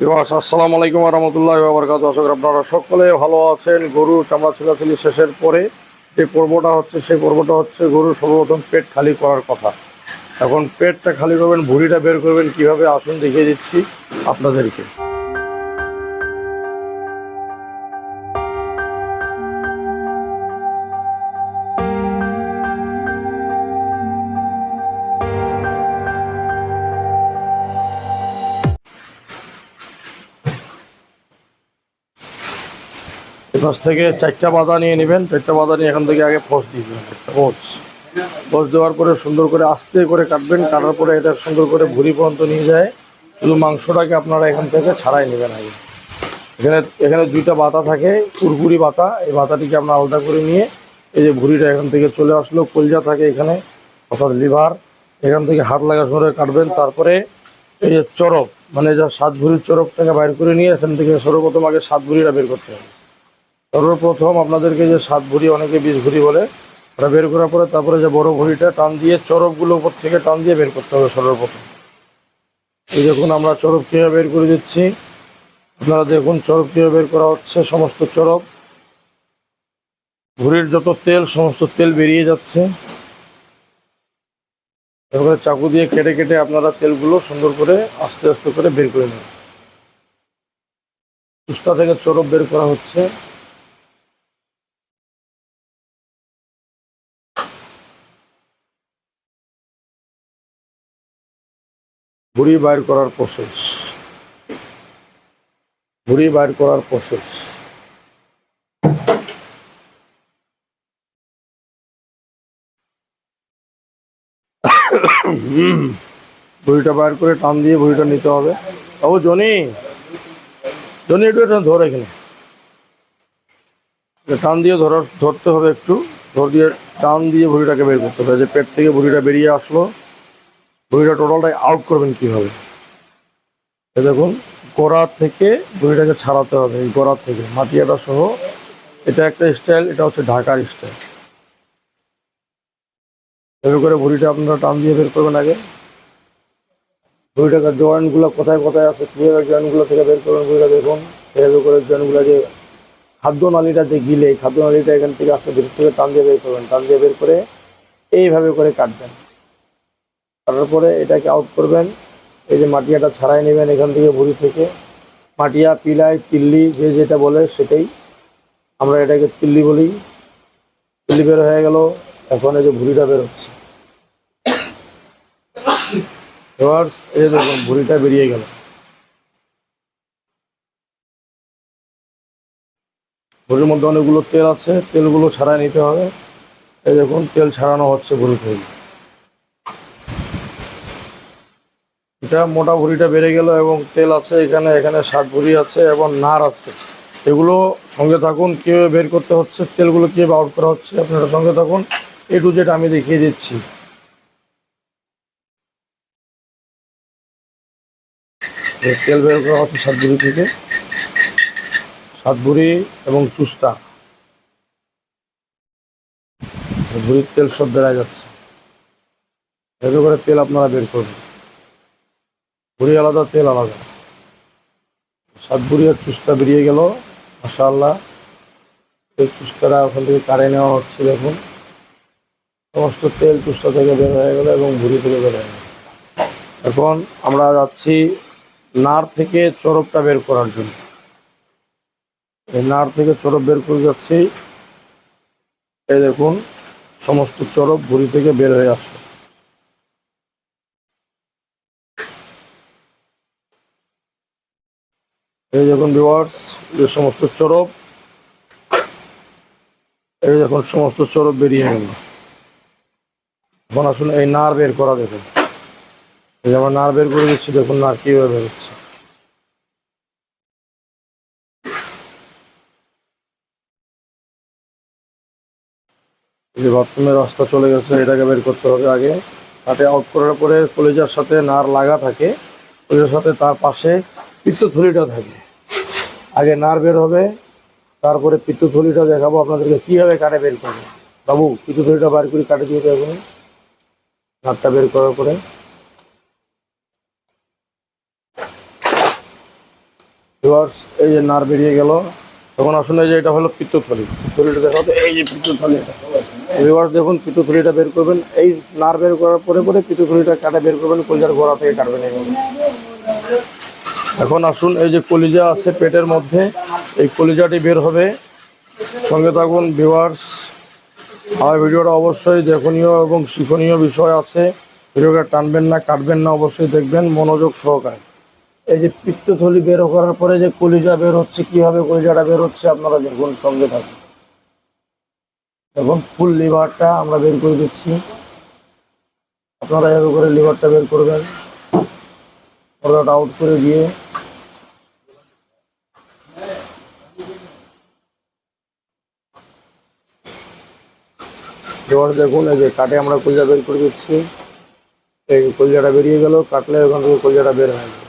আসসালামু আলাইকুম রহমতুল্লাহ বাবরকাত দর্শক আপনারা সকলে ভালো আছেন। গরু চামড়া ছিলাছিলি শেষের পরে যে পর্বটা হচ্ছে, সেই পর্বটা হচ্ছে গরু সর্বপ্রথম পেট খালি করার কথা। এখন পেটটা খালি করবেন, ভুঁড়িটা বের করবেন, কীভাবে আসুন দেখিয়ে দিচ্ছি আপনাদেরকে। এপাশ থেকে চারটা বাদা নিয়ে নেবেন, চারটা বাদা নিয়ে এখান থেকে আগে ফোস দিয়ে দেবেন। ফোস ফোস দেওয়ার পরে সুন্দর করে আস্তে করে কাটবেন, কাটার পরে এটা সুন্দর করে ভুড়ি পর্যন্ত নিয়ে যায়। শুধু মাংসটাকে আপনারা এখান থেকে ছাড়াই নেবেন আগে। এখানে এখানে দুইটা বাতা থাকে, কুরকুরি বাতা। এই বাতাটিকে আপনার আলাদা করে নিয়ে এই যে ভুড়িটা এখান থেকে চলে আসলো, কলজা থাকে এখানে, অর্থাৎ লিভার। এখান থেকে হাত লাগা ধরে কাটবেন, তারপরে এই যে চরক মানে যা সাত ভুড়ির চরকটাকে বাইর করে নিয়ে এখান থেকে সর্বপ্রথম আগে সাত ভুড়িটা বের করতে হবে। সর্বপ্রথম আপনাদেরকে যে সাত ভুড়ি, অনেকে বিশ ভুড়ি বলে, ওটা বের করার পরে তারপরে যে বড় ভুড়িটা, টান দিয়ে চরকগুলো উপর থেকে টান দিয়ে বের করতে হবে সর্বপ্রথম। এই দেখুন আমরা চরক কীভাবে বের করে দিচ্ছি। আপনারা দেখুন চরক কীভাবে বের করা হচ্ছে, সমস্ত চরক ভুড়ির যত তেল, সমস্ত তেল বেরিয়ে যাচ্ছে। এবারে চাকু দিয়ে কেটে কেটে আপনারা তেলগুলো সুন্দর করে, আস্তে আস্তে করে বের করে নেবেন। উস্তা থেকে চরক বের করা হচ্ছে। ভুড়ি বাইর করার প্রসেস ভুড়ি বাইর করার প্রসেস ভুড়িটা বাইর করে টান দিয়ে ভুড়িটা নিতে হবে। ও জনি। জনি, একটু এটা ধর এখানে। টান দিয়ে ধরার, ধরতে হবে একটু। ধর দিয়ে, টান দিয়ে ভুড়িটাকে বের করতে হবে। যে পেট থেকে ভুড়িটা বেরিয়ে আসলো। বড়িটা টোটালটাই আউট করবেন কীভাবে? এ দেখুন, গোড়া থেকে বড়িটাকে ছাড়াতে হবে, এই গোড়া থেকে। মাটিয়াটা সহ, এটা একটা স্টাইল এটা হচ্ছে ঢাকার স্টাইল এভাবে করে ভুড়িটা আপনারা টান দিয়ে বের করবেন আগে। ভুড়িটাকে জয়েন্টগুলো কোথায় কোথায় আছে, কীভাবে জয়েন্টগুলো থেকে বের করবেন ভুড়িটা দেখুন। এভাবে করে জয়েন্টগুলো যে খাদ্য নালীটা যে গিলে খাদ্য নালীটা এখান থেকে আসতে ভিতর থেকে টান দিয়ে বের করবেন। টান দিয়ে বের করে এইভাবে করে কাটবেন। কাটার পরে এটাকে আউট করবেন। এই যে মাটিয়াটা ছাড়াই নেবেন এখান থেকে ভুড়ি থেকে। মাটিয়া, পিলাই, তিল্লি, যে যেটা বলে সেটাই। আমরা এটাকে তিল্লি বলি। তিল্লি বের হয়ে গেল। এখন এই যে ভুড়িটা বেরোচ্ছে এই ভুড়িটা বেরিয়ে গেল। ভুড়ির মধ্যে অনেকগুলো তেল আছে। তেলগুলো ছাড়াই নিতে হবে। এই দেখুন, তেল ছাড়ানো হচ্ছে ভুড়ি থেকে এটা মোটা ভুড়িটা বেড়ে গেল এবং তেল আছে এখানে এখানে ষাট ভুড়ি আছে এবং নার আছে। এগুলো সঙ্গে থাকুন, কীভাবে বের করতে হচ্ছে, তেলগুলো কীভাবে আউট করা হচ্ছে, আপনারা সঙ্গে থাকুন। এ টু জেড আমি দেখিয়ে দিচ্ছি। তেল বের করা হচ্ছে সাত ভুড়ি থেকে। সাত ভুড়ি এবং চুস্তা। ভুড়ির তেল সব বেড়া যাচ্ছে। এভাবে করে তেল আপনারা বের করবেন বুড়ি আলাদা, তেল আলাদা। সাত বুড়ি আর চুস্তা বেরিয়ে গেল মাসাল্লাহ এই চুস্তাটা ওখান থেকে কারে নেওয়া হচ্ছে দেখুন। সমস্ত তেল চুস্তা থেকে বের হয়ে গেল এবং ভুড়ি থেকে বের হয়ে গেল। এখন আমরা যাচ্ছি নার থেকে চরবটা বের করার জন্য। এই নার থেকে চরব বের করে যাচ্ছি। এই দেখুন, সমস্ত চরব ভুড়ি থেকে বের হয়ে আসলো। এই দেখুন ভিওয়ার্স যে সমস্ত চরব এই দেখুন সমস্ত চরব বেরিয়ে গেল। এখন আসুন এই নার বের করা দেখুন। এই যে আমরা নার বের করে দিচ্ছি, দেখুন নার কীভাবে বেরোচ্ছে এই যে বাথরুমের রাস্তা চলে গেছে, এটাকে বের করতে হবে আগে। তাতে আউট করার পরে কলেজার সাথে নার লাগা থাকে কলেজার সাথে তার পাশে পিত্তথলিটা থাকে। আগে নার বের হবে, তারপরে পিত্তথলিটা দেখাবো আপনাদেরকে কীভাবে কাটে বের করবে। বাবু পিত্তথলিটা বার করে কাটে দিয়ে দেবেন নারটা বের করার পরে। এই যে নার বেরিয়ে গেল তখন আসলে যে এটা হলো পিত্তথলি থলিটা দেখা তো, এই যে পিত্তথলি ভিউয়ার্স দেখুন পিত্তথলিটা বের করবেন। এই নার বের করার পরে পরে পিত্তথলিটা কাটা বের করবেন, কলিজার গোড়া থেকে কাটবেন এইভাবে এখন আসুন, এই যে কলিজা আছে পেটের মধ্যে, এই কলিজাটি বের হবে। সঙ্গে থাকুন ভিউয়ার্স আমার ভিডিওটা অবশ্যই দেখনীয় এবং শিক্ষণীয় বিষয় আছে। ভিডিওটা টানবেন না, কাটবেন না, অবশ্যই দেখবেন, মনোযোগ সহকারে। এই যে পিত্তথলি বের করার পরে যে কলিজা বের হচ্ছে, কীভাবে কলিজাটা বের হচ্ছে, আপনারা দেখুন, সঙ্গে থাকুন। এখন ফুল লিভারটা আমরা বের করে দিচ্ছি। আপনারা এভাবে করে লিভারটা বের করবেন। আউট করে দিয়ে লিভার দেখুন, এই যে কাটে আমরা কলজা বের করে দিচ্ছি। এই কলজাটা বেরিয়ে গেল, কাটলে ওখান থেকে কলজাটা বের হয়ে যাবে